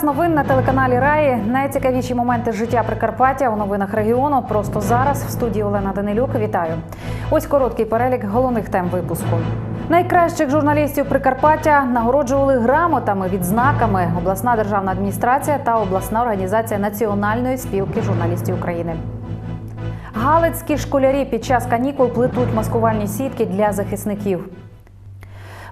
Час новин на телеканалі Раї. Найцікавіші моменти життя Прикарпаття у новинах регіону. Просто зараз в студії Олена Данилюк. Вітаю. Ось короткий перелік головних тем випуску. Найкращих журналістів Прикарпаття нагороджували грамотами, відзнаками обласна державна адміністрація та обласна організація Національної спілки журналістів України. Галицькі школярі під час канікул плетуть маскувальні сітки для захисників.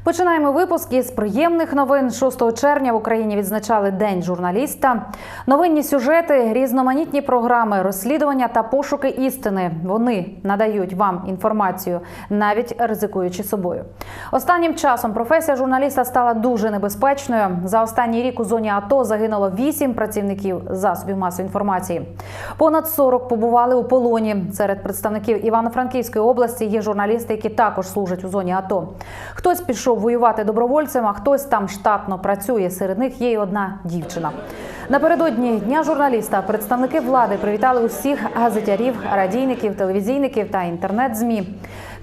Починаємо випуск із приємних новин. 6 червня в Україні відзначали День журналіста. Новинні сюжети, різноманітні програми, розслідування та пошуки істини. Вони надають вам інформацію, навіть ризикуючи собою. Останнім часом професія журналіста стала дуже небезпечною. За останній рік у зоні АТО загинуло 8 працівників засобів масової інформації. Понад 40 побували у полоні. Серед представників Івано-Франківської області є журналісти, які також служать у зоні АТО. Хтось пішов воювати добровольцем, а хтось там штатно працює. Серед них є й одна дівчина. Напередодні дня журналіста представники влади привітали усіх газетярів, радійників, телевізійників та інтернет-змі.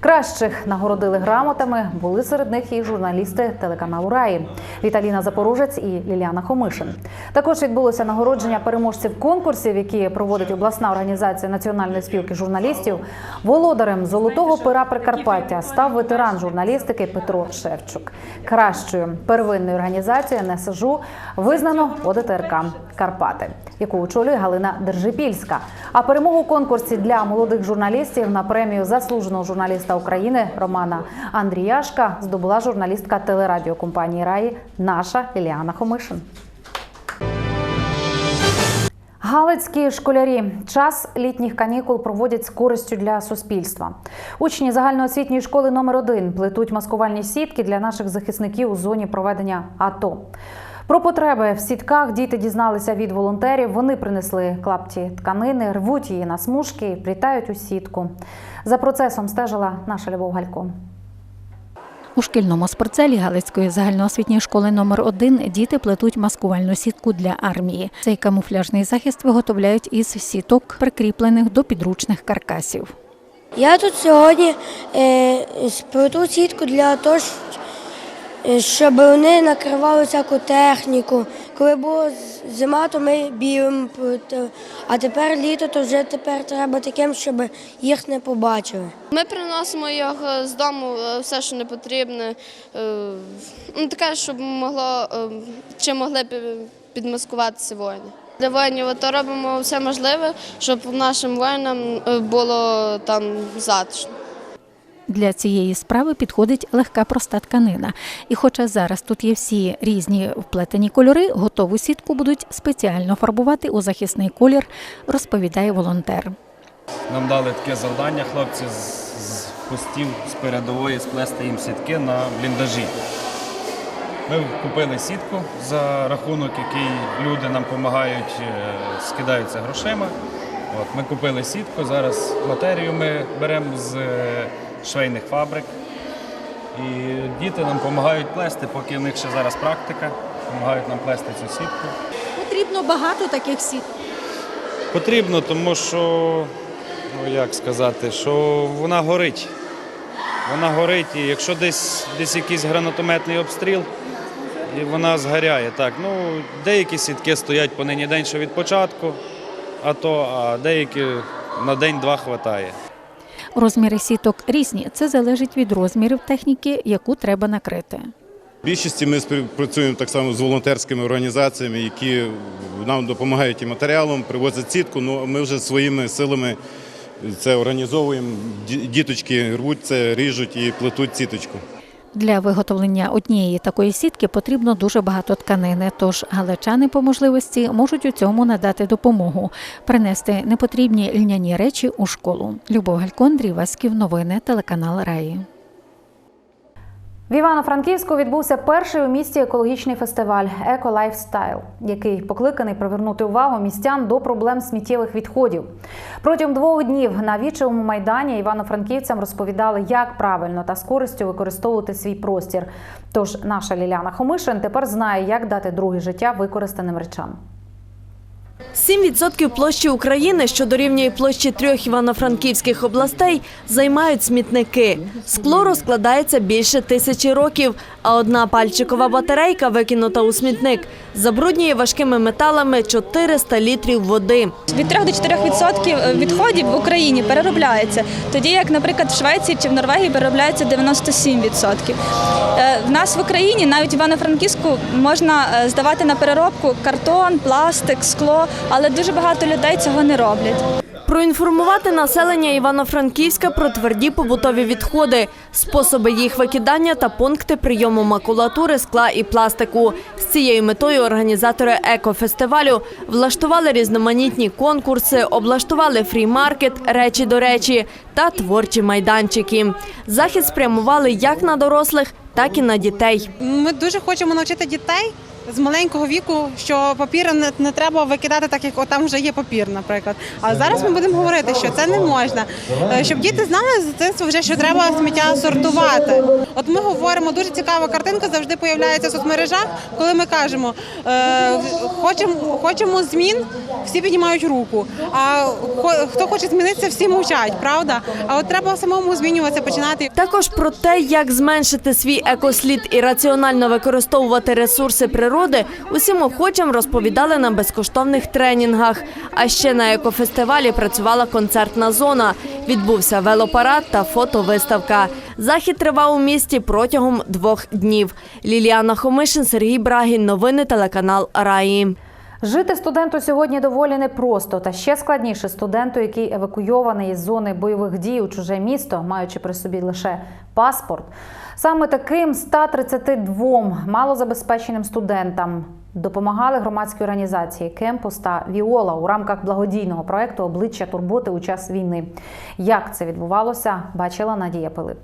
Кращих нагородили грамотами. Були серед них і журналісти телеканалу Раї Віталіна Запорожець і Ліліана Хомишин. Також відбулося нагородження переможців конкурсів, які проводить обласна організація Національної спілки журналістів. Володарем золотого пера Прикарпаття став ветеран журналістики Петро Шевчук. Кращою первинною організацією НСЖУ визнано ОДТРК Карпати, яку очолює Галина Держипільська. А перемогу конкурсі для молодих журналістів на премію заслуженого журналіста України Романа Андріяшка здобула журналістка телерадіокомпанії Раї наша Ліліана Хомишин. Галицькі школярі час літніх канікул проводять з користю для суспільства. Учні загальноосвітньої школи номер 1 плетуть маскувальні сітки для наших захисників у зоні проведення АТО. Про потреби в сітках діти дізналися від волонтерів. Вони принесли клапті тканини, рвуть її на смужки і плітають у сітку. За процесом стежила наша Любов Галько. У шкільному спортзалі Галицької загальноосвітньої школи номер 1 діти плетуть маскувальну сітку для армії. Цей камуфляжний захист виготовляють із сіток, прикріплених до підручних каркасів. Я тут сьогодні е, сплету сітку для того, е, щоб вони накривали всяку техніку. Коли була зима, то ми білим а тепер літо, то вже тепер треба таким, щоб їх не побачили. Ми приносимо його з дому е, все, що не потрібне. е, Ну, таке, щоб могло е, чи могли підмаскуватися воїни. Для воїнів то робимо все можливе, щоб нашим воїнам е, було там затишно. Для цієї справи підходить легка проста тканина. І хоча зараз тут є всі різні вплетені кольори, готову сітку будуть спеціально фарбувати у захисний колір, розповідає волонтер. Нам дали таке завдання, хлопці з, постів з передової сплести їм сітки на бліндажі. Ми купили сітку за рахунок, який люди нам допомагають, е, скидаються грошима. От, ми купили сітку, зараз матерію ми беремо з е, швейних фабрик. І діти нам допомагають плести, поки в них ще зараз практика, допомагають нам плести цю сітку. Потрібно багато таких сіт. Потрібно, тому що, ну як сказати, що вона горить. Вона горить, і якщо десь, десь якийсь гранатометний обстріл, і вона згоряє. Так, ну, деякі сітки стоять по нині день, що від початку, а то, а деякі на день-два хватає. Розміри сіток різні. Це залежить від розмірів техніки, яку треба накрити. Більшості ми співпрацюємо так само з волонтерськими організаціями, які нам допомагають і матеріалом, привозять сітку. Ну ми вже своїми силами це організовуємо. Діточки рвуть це, ріжуть і плетуть сіточку. Для виготовлення однієї такої сітки потрібно дуже багато тканини, тож галичани по можливості можуть у цьому надати допомогу, принести непотрібні льняні речі у школу. Любов Галько, Андрій Васьків, новини, телеканал Раї. В Івано-Франківську відбувся перший у місті екологічний фестиваль Еко Лайфстайл, який покликаний привернути увагу містян до проблем сміттєвих відходів. Протягом двох днів на вічевому майдані івано-франківцям розповідали, як правильно та з користю використовувати свій простір. Тож наша Ліляна Хомишин тепер знає, як дати друге життя використаним речам. 7% площі України, що дорівнює площі трьох івано-франківських областей, займають смітники. Скло розкладається більше тисячі років, а одна пальчикова батарейка, викинута у смітник, забруднює важкими металами 400 літрів води. Від 3 до 4% відходів в Україні переробляється, тоді як, наприклад, в Швеції чи в Норвегії переробляється 97%. Е, В нас в Україні, навіть Івано-Франківську, можна е, здавати на переробку картон, пластик, скло, але дуже багато людей цього не роблять. Проінформувати населення Івано-Франківська про тверді побутові відходи, способи їх викидання та пункти прийому макулатури, скла і пластику. З цією метою організатори екофестивалю влаштували різноманітні конкурси, облаштували фрі-маркет, речі до речі та творчі майданчики. Захід спрямували як на дорослих, так і на дітей. Ми дуже хочемо навчити дітей з маленького віку, що папір не, не треба викидати так, як от там вже є папір, наприклад. А зараз ми будемо говорити, що це не можна. Е, Щоб діти знали з дитинства вже, що треба сміття сортувати. От ми говоримо, дуже цікава картинка завжди появляється в соцмережах, коли ми кажемо, е, хочемо, хочемо змін, всі піднімають руку. А хто хоче змінитися, всі мовчать, правда? А от треба самому змінюватися, починати. Також про те, як зменшити свій екослід і раціонально використовувати ресурси природи, усім охочим розповідали на безкоштовних тренінгах. А ще на екофестивалі працювала концертна зона. Відбувся велопарад та фотовиставка. Захід тривав у місті протягом двох днів. Ліліана Хомишин, Сергій Брагін. Новини телеканал Раї. Жити студенту сьогодні доволі непросто, та ще складніше студенту, який евакуйований із зони бойових дій у чуже місто, маючи при собі лише паспорт. Саме таким 132 малозабезпеченим студентам допомагали громадські організації Кемпус та Віола у рамках благодійного проекту Обличчя турботи у час війни. Як це відбувалося, бачила Надія Пилип.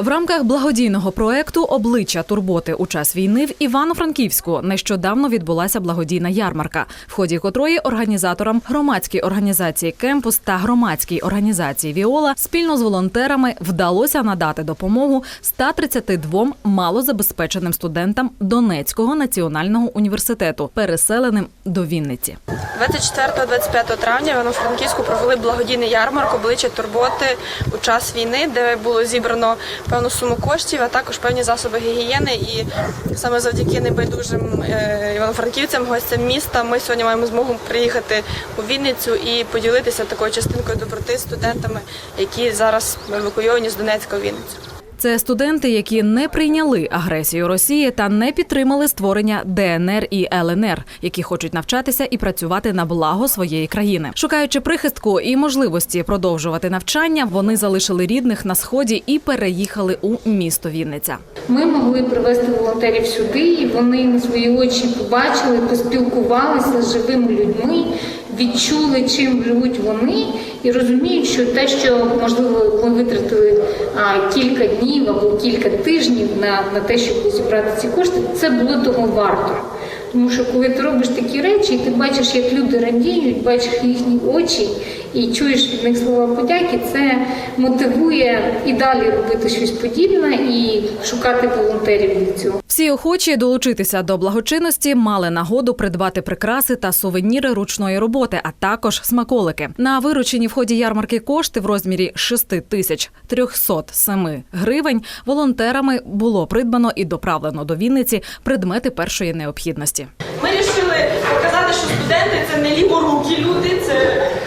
В рамках благодійного проекту Обличчя турботи у час війни в Івано-Франківську нещодавно відбулася благодійна ярмарка, в ході котрої організаторам громадській організації Кемпус та громадській організації Віола спільно з волонтерами вдалося надати допомогу 132 малозабезпеченим студентам Донецького національного університету, переселеним до Вінниці. 24-25 травня Івано-Франківську провели благодійний ярмарк обличчя турботи у час війни, де було зібрано певну суму коштів, а також певні засоби гігієни. І саме завдяки небайдужим е, івано-франківцям, гостям міста, ми сьогодні маємо змогу приїхати у Вінницю і поділитися такою частинкою доброти студентами, які зараз евакуйовані з Донецька у Вінницю. Це студенти, які не прийняли агресію Росії та не підтримали створення ДНР і ЛНР, які хочуть навчатися і працювати на благо своєї країни. Шукаючи прихистку і можливості продовжувати навчання, вони залишили рідних на сході і переїхали у місто Вінниця. Ми могли привезти волонтерів сюди, і вони на свої очі побачили, поспілкувалися з живими людьми, відчули, чим живуть вони, і розуміють, що те, що можливо ми витратили а, кілька днів або кілька тижнів на, на те, щоб зібрати ці кошти, це було того варто. Тому що коли ти робиш такі речі, і ти бачиш, як люди радіють, бачиш їхні очі і чуєш від них слова подяки, це мотивує і далі робити щось подібне і шукати волонтерів для цього. Всі охочі долучитися до благочинності мали нагоду придбати прикраси та сувеніри ручної роботи, а також смаколики. На виручені в ході ярмарки кошти в розмірі 6 тисяч 307 гривень волонтерами було придбано і доправлено до Вінниці предмети першої необхідності. Ми вирішили показати, що студенти це не ліворукі люди, це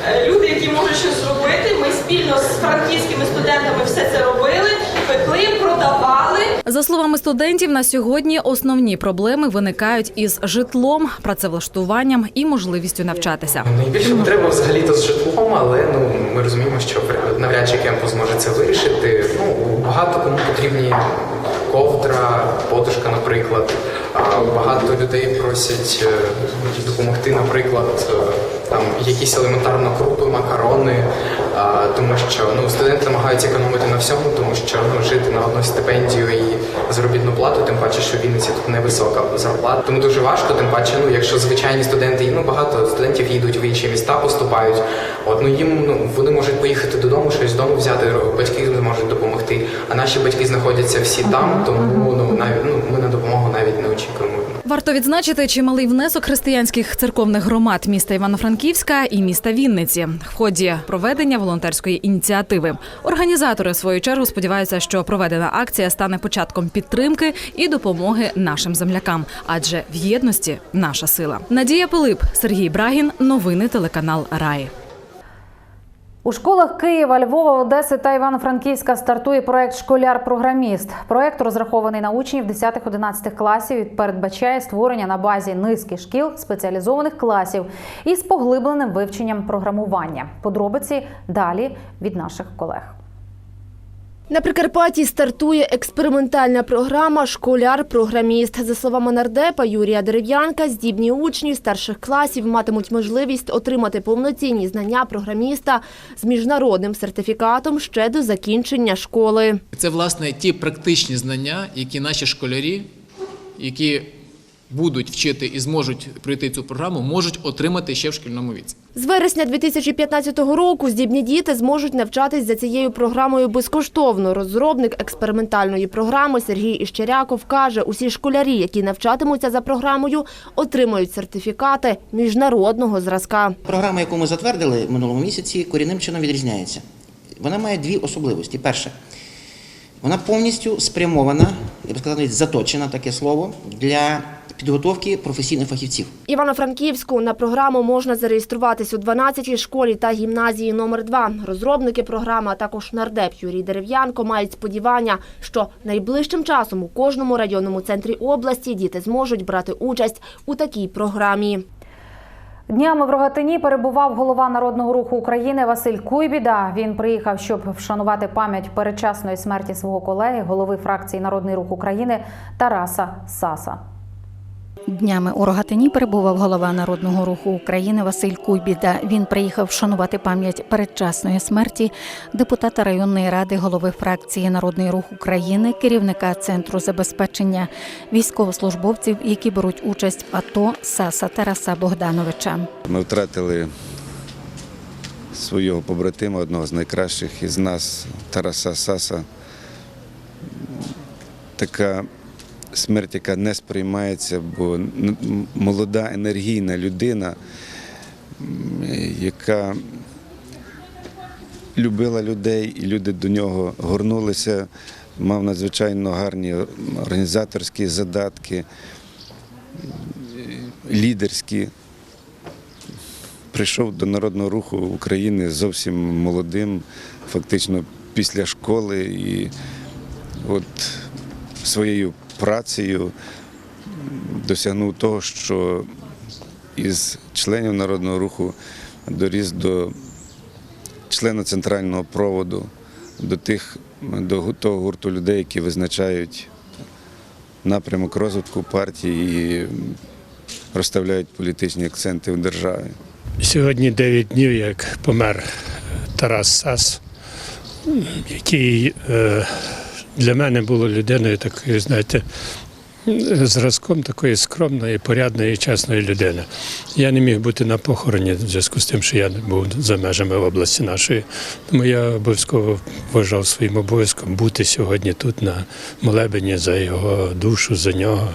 е, люди, які можуть щось робити. Ми спільно з франківськими студентами все це робили, пекли, продавали. За словами студентів, на сьогодні основні проблеми виникають із житлом, працевлаштуванням і можливістю навчатися. Найбільша потреба взагалі-то з житлом, але ну ми розуміємо, що навряд чи кемпус зможе це вирішити. Ну багато кому потрібні ковдра, подушка, наприклад. Багато людей просять е, допомогти, наприклад, е, там якісь елементарно крупи, макарони, а, тому що ну студенти намагаються економити на всьому, тому що ну жити на одну стипендію і заробітну плату, тим паче, що в Вінниці тут невисока зарплата. Тому дуже важко, тим паче, ну якщо звичайні студенти, ну багато студентів їдуть в інші міста, поступають. От ну їм ну вони можуть поїхати додому, щось з дому взяти, батьки зможуть допомогти. А наші батьки знаходяться всі там, тому ну навіть ну ми на допомогу навіть не очікуємо. Варто відзначити чималий внесок християнських церковних громад міста Івано-Франківська і міста Вінниці в ході проведення волонтерської ініціативи. Організатори в свою чергу сподіваються, що проведена акція стане початком підтримки і допомоги нашим землякам, адже в єдності наша сила. Надія Пилип, Сергій Брагін, новини телеканал Раї. У школах Києва, Львова, Одеси та Івано-Франківська стартує проект Школяр-програміст. Проект розрахований на учнів 10-11 класів і передбачає створення на базі низки шкіл спеціалізованих класів із поглибленим вивченням програмування. Подробиці далі від наших колег. На Прикарпатті стартує експериментальна програма Школяр-програміст. За словами нардепа Юрія Дерев'янка, здібні учні старших класів матимуть можливість отримати повноцінні знання програміста з міжнародним сертифікатом ще до закінчення школи. Це власне ті практичні знання, які наші школярі, які будуть вчити і зможуть пройти цю програму, можуть отримати ще в шкільному віці. З вересня 2015 року здібні діти зможуть навчатись за цією програмою безкоштовно. Розробник експериментальної програми Сергій Іщеряков каже, усі школярі, які навчатимуться за програмою, отримають сертифікати міжнародного зразка. Програма, яку ми затвердили в минулому місяці, корінним чином відрізняється. Вона має дві особливості. Перше, вона повністю спрямована, я би сказав, заточена таке слово для підготовки професійних фахівців. Івано-Франківську на програму можна зареєструватись у 12-й школі та гімназії номер 2 Розробники програми, а також нардеп Юрій Дерев'янко мають сподівання, що найближчим часом у кожному районному центрі області діти зможуть брати участь у такій програмі. Днями в Рогатині перебував голова народного руху України Василь Куйбіда. Він приїхав, щоб вшанувати пам'ять передчасної смерті свого колеги, голови фракції Народний рух України Тараса Саса. Днями у Рогатині перебував голова Народного руху України Василь Куйбіда. Він приїхав вшанувати пам'ять передчасної смерті депутата районної ради, голови фракції Народний рух України, керівника центру забезпечення військовослужбовців, які беруть участь в АТО Саса Тараса Богдановича. Ми втратили свого побратима, одного з найкращих із нас, Тараса Саса. Така смерть, яка не сприймається, бо молода енергійна людина, яка любила людей, і люди до нього горнулися, мав надзвичайно гарні організаторські задатки, лідерські. Прийшов до народного руху України зовсім молодим, фактично після школи, і от своєю працею досягнув того, що із членів народного руху доріс до члена центрального проводу, до тих до того гурту людей, які визначають напрямок розвитку партії і розставляють політичні акценти в державі. Сьогодні 9 днів, як помер Тарас Сас, який е, для мене було людиною такою, знаєте, зразком такої скромної, порядної, і чесної людини. Я не міг бути на похороні в зв'язку з тим, що я був за межами області нашої. Тому я обов'язково вважав своїм обов'язком бути сьогодні тут на молебені за його душу, за нього.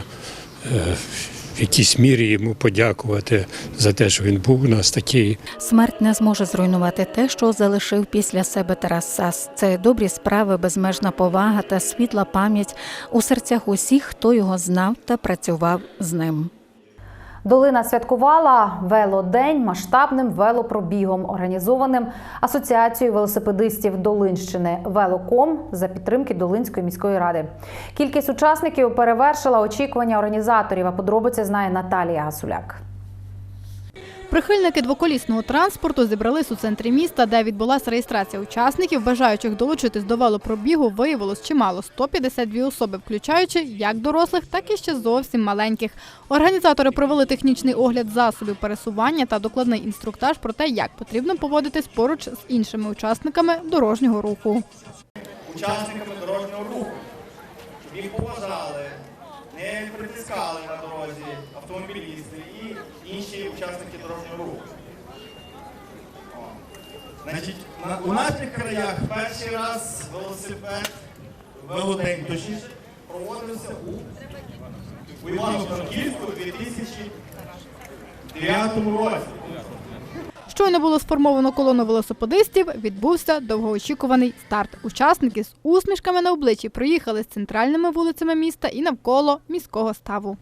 В якійсь мірі йому подякувати за те, що він був у нас такий Смерть не зможе зруйнувати те, що залишив після себе Тарас Сас. Це добрі справи, безмежна повага та світла пам'ять у серцях усіх, хто його знав та працював з ним. Долина святкувала велодень масштабним велопробігом, організованим Асоціацією велосипедистів Долинщини Велоком за підтримки Долинської міської ради. Кількість учасників перевершила очікування організаторів. А подробиці знає Наталія Гасуляк. Прихильники двоколісного транспорту зібрались у центрі міста, де відбулася реєстрація учасників. Бажаючих долучитись до велопробігу виявилось чимало 152 особи, включаючи як дорослих, так і ще зовсім маленьких. Організатори провели технічний огляд засобів пересування та докладний інструктаж про те, як потрібно поводитись поруч з іншими учасниками дорожнього руху. учасниками дорожнього руху, щоб їх поважали, не притискали на дорозі автомобілісти інші учасники дорожнього руху. Значить, на, у наших краях перший раз велосипед, велодень точніше, проводився у, у Івано-Франківську у 2009 році. Щойно було сформовано колону велосипедистів, відбувся довгоочікуваний старт. Учасники з усмішками на обличчі проїхали з центральними вулицями міста і навколо міського ставу.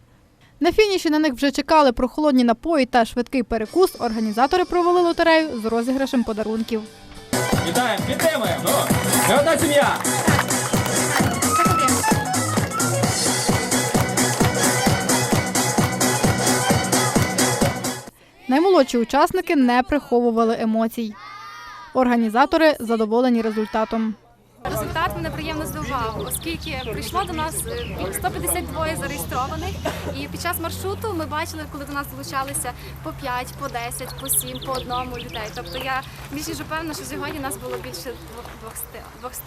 На фініші на них вже чекали прохолодні напої та швидкий перекус. Організатори провели лотерею з розіграшем подарунків. Вітаємо, підтримуємо! Ми одна сім'я! Наймолодші учасники не приховували емоцій. Організатори задоволені результатом. Результат мене приємно здивував, оскільки прийшло до нас е, 152 зареєстрованих, і під час маршруту ми бачили, коли до нас долучалися по 5, по 10, по 7, по одному людей. Тобто я більш ніж впевнена, що сьогодні нас було більше 200.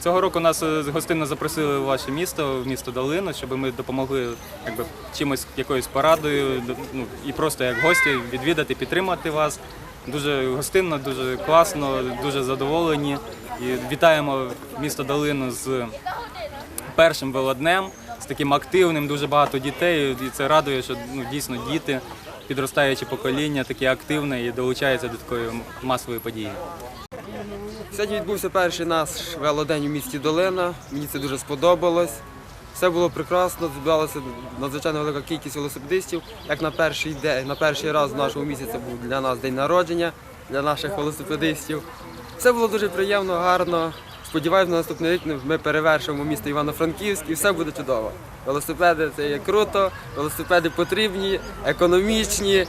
Цього року нас е, гостинно запросили в ваше місто, в місто Долину, щоб ми допомогли якби, чимось, якоюсь порадою, ну, і просто як гості відвідати, підтримати вас. Дуже гостинно, дуже класно, дуже задоволені. І вітаємо місто Долину з першим велоднем, з таким активним, дуже багато дітей. І це радує, що ну, дійсно діти, підростаюче покоління, таке активне і долучається до такої масової події. Сьогодні відбувся перший наш велодень у місті Долина. Мені це дуже сподобалось. Все було прекрасно, зібралася надзвичайно велика кількість велосипедистів. Як на перший день, на перший раз нашому місті це був для нас день народження, для наших велосипедистів. Все було дуже приємно, гарно. Сподіваюся, на наступний рік ми перевершимо місто Івано-Франківськ і все буде чудово. Велосипеди це є круто, велосипеди потрібні, економічні,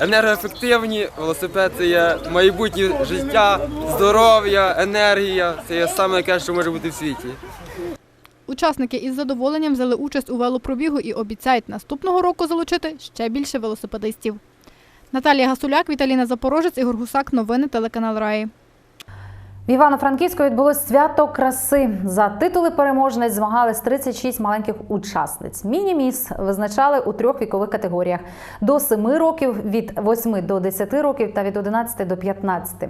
енергоефективні. Велосипед це є майбутнє життя, здоров'я, енергія. Це є саме що може бути в світі. Учасники із задоволенням взяли участь у велопробігу і обіцяють наступного року залучити ще більше велосипедистів. Наталія Гасуляк, Віталіна Запорожець, Ігор Гусак. Новини телеканал Раї. В Івано-Франківську відбулось свято краси. За титули переможниць змагались 36 маленьких учасниць. Міні-міс визначали у трьох вікових категоріях: до 7 років, від 8 до 10 років та від 11 до 15.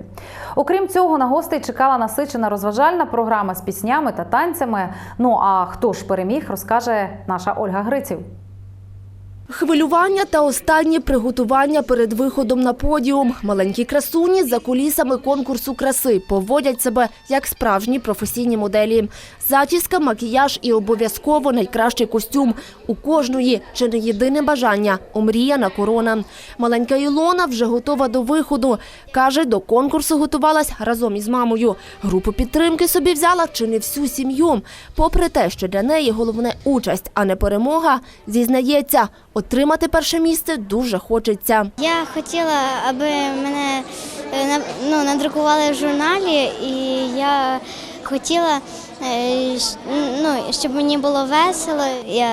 Окрім цього, на гостей чекала насичена розважальна програма з піснями та танцями. Ну а хто ж переміг, розкаже наша Ольга Гриців. Хвилювання та останні приготування перед виходом на подіум. Маленькі красуні за кулісами конкурсу краси поводять себе як справжні професійні моделі. Зачіска, макіяж і обов'язково найкращий костюм. У кожної чи не єдине бажання – омріяна корона. Маленька Ілона вже готова до виходу. Каже, до конкурсу готувалась разом із мамою. Групу підтримки собі взяла чи не всю сім'ю. Попри те, що для неї головне участь, а не перемога, зізнається, отримати перше місце дуже хочеться. Я хотіла, аби мене е, ну, надрукували в журналі, і я хотіла, е, ну, щоб мені було весело. Я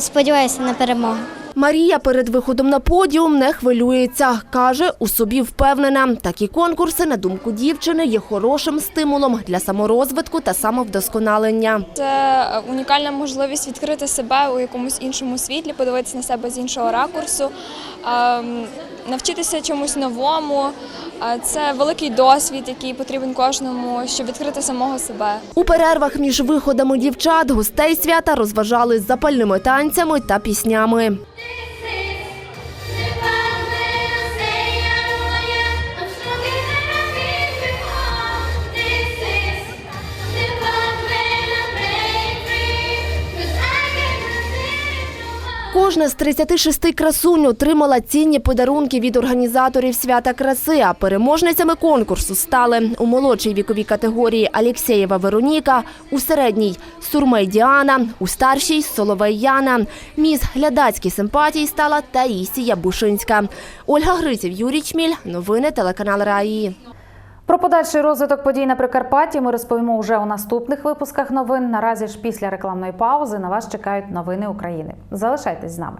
сподіваюся на перемогу. Марія перед виходом на подіум не хвилюється. Каже, у собі впевнена. Такі конкурси, на думку дівчини, є хорошим стимулом для саморозвитку та самовдосконалення. Це унікальна можливість відкрити себе у якомусь іншому світлі, подивитися на себе з іншого ракурсу, навчитися чомусь новому. Е, Це великий досвід, який потрібен кожному, щоб відкрити самого себе. У перервах між виходами дівчат гостей свята розважали запальними танцями та піснями. Кожна з 36 красунь отримала цінні подарунки від організаторів свята краси. А переможницями конкурсу стали у молодшій віковій категорії Алєксєєва Вероніка, у середній Сурмей Діана, у старшій Соловей Яна. Міс глядацькій симпатії стала Таїсія Бушинська. Ольга Гриців, Юрій Чміль. Новини телеканал Раї. Про подальший розвиток подій на Прикарпатті ми розповімо вже у наступних випусках новин. Наразі ж після рекламної паузи на вас чекають новини України. Залишайтесь з нами.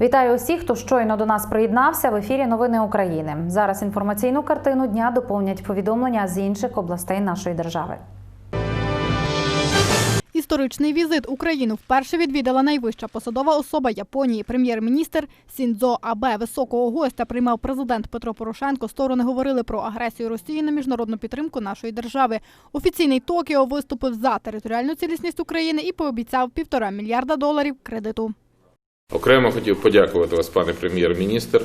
Вітаю усіх, хто щойно до нас приєднався. В ефірі Новини України. Зараз інформаційну картину дня доповнять повідомлення з інших областей нашої держави. Історичний візит Україну вперше відвідала найвища посадова особа Японії. Прем'єр-міністр Сіндзо Абе високого гостя приймав президент Петро Порошенко. Сторони говорили про агресію Росії на міжнародну підтримку нашої держави. Офіційний Токіо виступив за територіальну цілісність України і пообіцяв півтора мільярда доларів кредиту. Окремо хотів подякувати вас, пане прем'єр-міністр,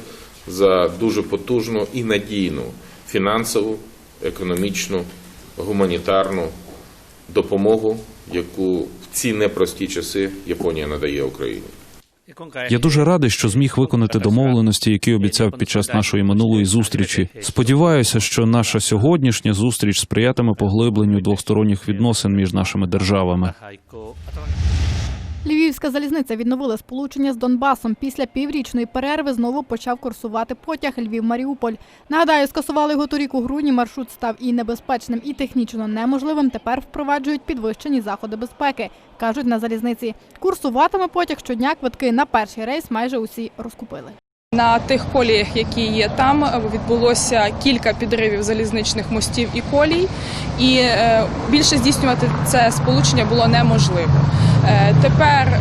за дуже потужну і надійну фінансову, економічну, гуманітарну допомогу, яку в ці непрості часи Японія надає Україні. Я дуже радий, що зміг виконати домовленості, які обіцяв під час нашої минулої зустрічі. Сподіваюся, що наша сьогоднішня зустріч сприятиме поглибленню двосторонніх відносин між нашими державами. Львівська залізниця відновила сполучення з Донбасом. Після піврічної перерви знову почав курсувати потяг Львів-Маріуполь. Нагадаю, скасували його торік у грудні. Маршрут став і небезпечним, і технічно неможливим. Тепер впроваджують підвищені заходи безпеки, кажуть на залізниці. Курсуватиме потяг щодня. Квитки на перший рейс майже усі розкупили. На тих коліях, які є там, відбулося кілька підривів залізничних мостів і колій, і е, більше здійснювати це сполучення було неможливо. Е, Тепер е,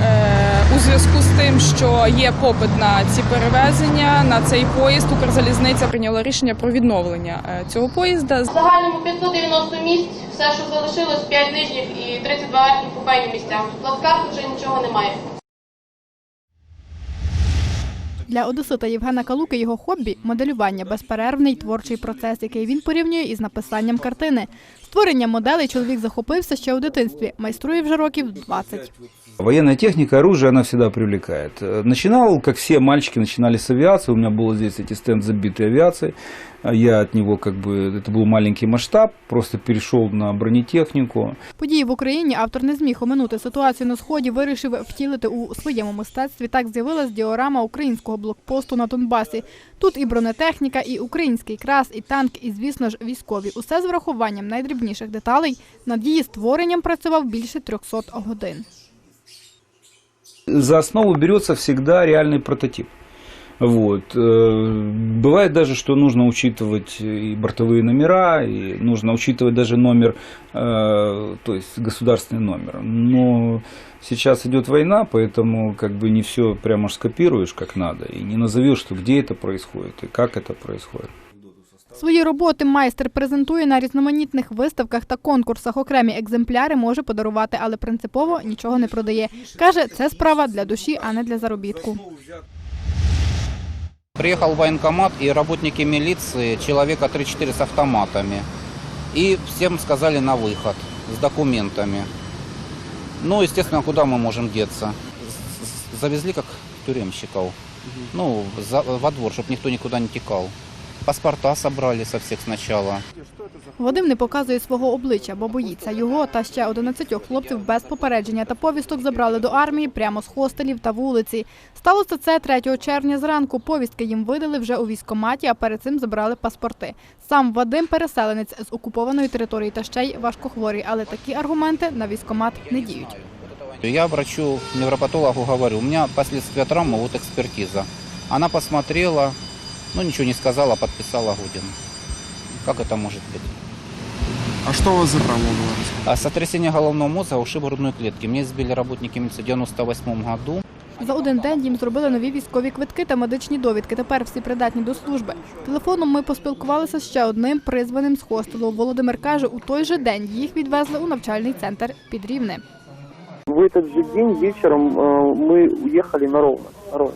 у зв'язку з тим, що є попит на ці перевезення, на цей поїзд, Укрзалізниця прийняла рішення про відновлення цього поїзда. В загальному 590 місць, все, що залишилось, 5 нижніх і 32 верхніх купейні місця. В плацкартах вже нічого немає. Для одесита Євгена Калуки його хобі моделювання безперервний творчий процес, який він порівнює із написанням картини. Створення моделей чоловік захопився ще у дитинстві, майструє вже років 20. Военная техника, оружие, она всегда привлекает. Э, Начинал, как все мальчики, начинали с авиации. У меня было здесь эти стенд забитый авиацией. А Я от него, как бы, это был маленький масштаб, просто перешел на бронетехнику. Події в Україні автор не зміг оминути ситуацію на сході, вирішив втілити у своєму мистецтві. Так з'явилась діорама українського блокпосту на Донбасі. Тут і бронетехніка, і український крас, і танк, і звісно ж військові. Усе з врахуванням найдрібніших деталей. Над її створенням працював більше 300 годин. За основу берется всегда реальный прототип. Вот. Э, Бывает даже, что нужно учитывать и бортовые номера, и нужно учитывать даже номер, э, то есть государственный номер. Но сейчас идет война, поэтому как бы не все прямо ж скопируешь как надо, и не назовешь, что где это происходит и как это происходит. Свої роботи майстер презентує на різноманітних виставках та конкурсах. Окремі екземпляри може подарувати, але принципово нічого не продає. Каже, це справа для душі, а не для заробітку. Приехал в военкомат и работники милиции, человека 3-4 с автоматами. И всем сказали на выход с документами. Ну, естественно, куда мы можем деться? З- з- Завезли как тюремщиков. Ну, за- во двор, чтобы никто никуда не текал. Паспорта собрали со всех сначала. Вадим не показує свого обличчя, бо боїться його та ще 11 хлопців без попередження та повісток забрали до армії прямо з хостелів та вулиці. Сталося це 3 червня зранку. Повістки їм видали вже у військкоматі, а перед цим забрали паспорти. Сам Вадим переселенець з окупованої території та ще й важкохворий, але такі аргументи на військкомат не діють. Я врачу, невропатологу говорю, у меня последствия травмы, вот экспертиза. Она посмотрела, ну ничего не сказала, подписала Гудин. Как это может быть? А что у вас за травма была? А сотрясение головного мозга, ушиб грудной клетки. Меня избили работники милиции в 98 году. За один день їм зробили нові військові квитки та медичні довідки. Тепер всі придатні до служби. Телефоном ми поспілкувалися з ще одним призваним з хостелу. Володимир каже, у той же день їх відвезли у навчальний центр під Рівне. В этот же день вечером э, мы уехали на Ровно.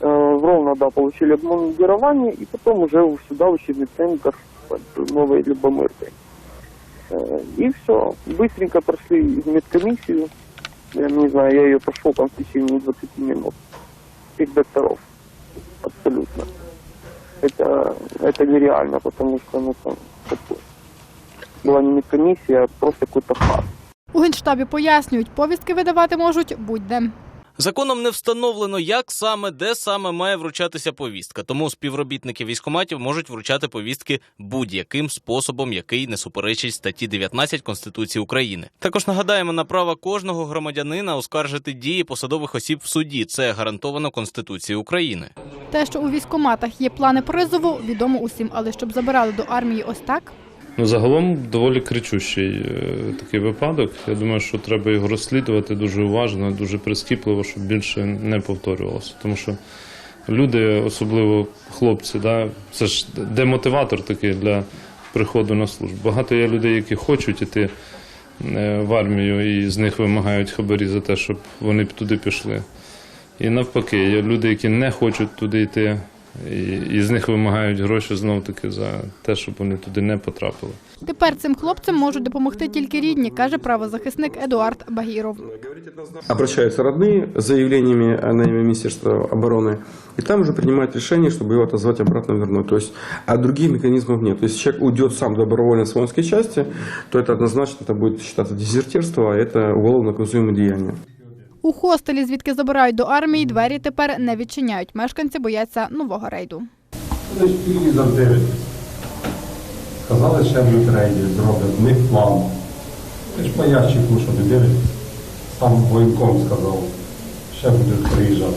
Ровно. Э, в Ровно, да, получили обмундирование, и потом уже сюда, в учебный центр под Новой Любомыркой. Э, и все. Быстренько прошли медкомиссию. Я не знаю, я ее прошел там в течение 20 минут. Всех докторов. Абсолютно. Это, это нереально, потому что ну, там, такое. была не медкомиссия, а просто какой-то фарс. У генштабі пояснюють, повістки видавати можуть будь-де. Законом не встановлено, як саме, де саме має вручатися повістка. Тому співробітники військкоматів можуть вручати повістки будь-яким способом, який не суперечить статті 19 Конституції України. Також нагадаємо на право кожного громадянина оскаржити дії посадових осіб в суді. Це гарантовано Конституцією України. Те, що у військкоматах є плани призову, відомо усім, але щоб забирали до армії ось так. Ну, загалом доволі кричущий е, такий випадок. Я думаю, що треба його розслідувати дуже уважно, дуже прискіпливо, щоб більше не повторювалося. Тому що люди, особливо хлопці, да, це ж демотиватор такий для приходу на службу. Багато є людей, які хочуть іти е, в армію, і з них вимагають хабарі за те, щоб вони туди пішли. І навпаки, є люди, які не хочуть туди йти, і, і з них вимагають гроші знов таки за те, щоб вони туди не потрапили. Тепер цим хлопцям можуть допомогти тільки рідні, каже правозахисник Едуард Багіров. Обращаются родные с заявлениями на имя Министерства обороны, и там уже принимают решение, чтобы его отозвать обратно вернуть. То есть, а других механизмов нет. То есть, человек уйдет сам добровольно с воинской части, то это однозначно это будет считаться дезертирство, а это уголовно наказуемое деяние. У хостелі, звідки забирають до армії, двері тепер не відчиняють. Мешканці бояться нового рейду. Телевізор дивитесь. Сказали, що в рейді зроблять, в них план. Ти ж по ящику, що не дивитесь. Сам воєнком сказав, ще будуть приїжджати.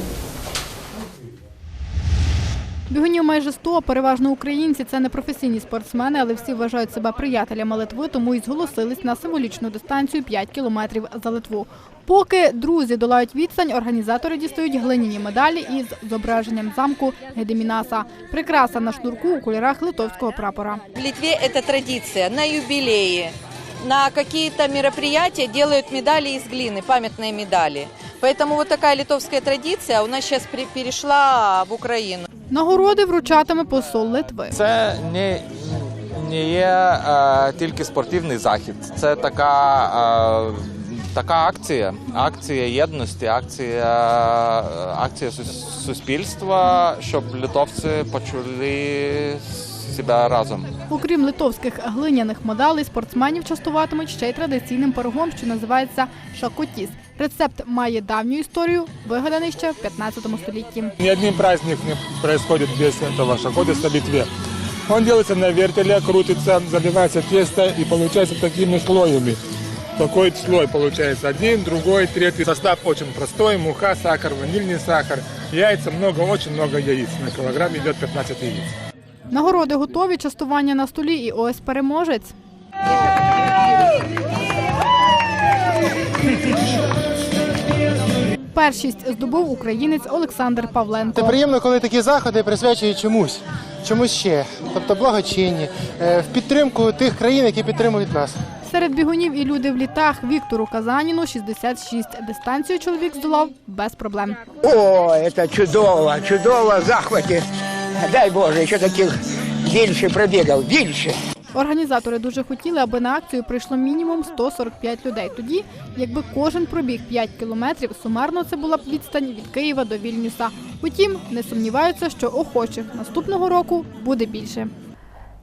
Бігунів майже 100, переважно українці. Це не професійні спортсмени, але всі вважають себе приятелями Литви, тому і зголосились на символічну дистанцію 5 кілометрів за Литву. Поки друзі долають відстань, організатори дістають глиняні медалі із зображенням замку Гедемінаса. Прикраса на шнурку у кольорах литовського прапора. В Литве это традиция. На юбилеи, на какие-то мероприятия делают медали из глины, памятные медали. Поэтому вот такая литовская традиция у нас сейчас перешла в Украину. Нагороди вручатиме посол Литви. Це не, не є е, тільки спортивний захід, це така, е, така акція, акція єдності, акція, акція сус- суспільства, щоб литовці почули себе разом. Окрім литовських глиняних медалей, спортсменів частуватимуть ще й традиційним пирогом, що називається шакотіс. Рецепт має давню історію, вигаданий ще в 15 столітті. Ни один праздник не происходит без этого шакотиса в Литве. Он делается на вертеле, крутится, заливается тесто и получается такими слоями. Такой слой получается один, другой, третий. Состав очень простой. Мука, сахар, ванильный сахар, яйца, много, очень много яиц. На килограмм идет 15 яиц. Нагороди готові, частування на столі і ось переможець. Першість здобув українець Олександр Павленко. Це приємно, коли такі заходи присвячують чомусь, чомусь ще, тобто благочинні, е, в підтримку тих країн, які підтримують нас. Серед бігунів і люди в літах Віктору Казаніну 66. Дистанцію чоловік здолав без проблем. О, це чудово, чудово, захваті. Дай Боже, ще таких більше пробігав, більше. Організатори дуже хотіли, аби на акцію прийшло мінімум 145 людей. Тоді, якби кожен пробіг 5 кілометрів, сумарно це була б відстань від Києва до Вільнюса. Утім, не сумніваються, що охочих наступного року буде більше.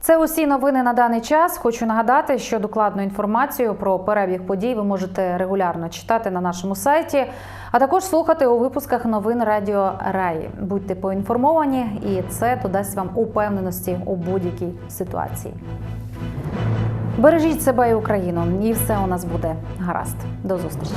Це усі новини на даний час. Хочу нагадати, що докладну інформацію про перебіг подій ви можете регулярно читати на нашому сайті, а також слухати у випусках новин Радіо Раї. Будьте поінформовані, і це додасть вам упевненості у будь-якій ситуації. Бережіть себе і Україну, і все у нас буде гаразд. До зустрічі.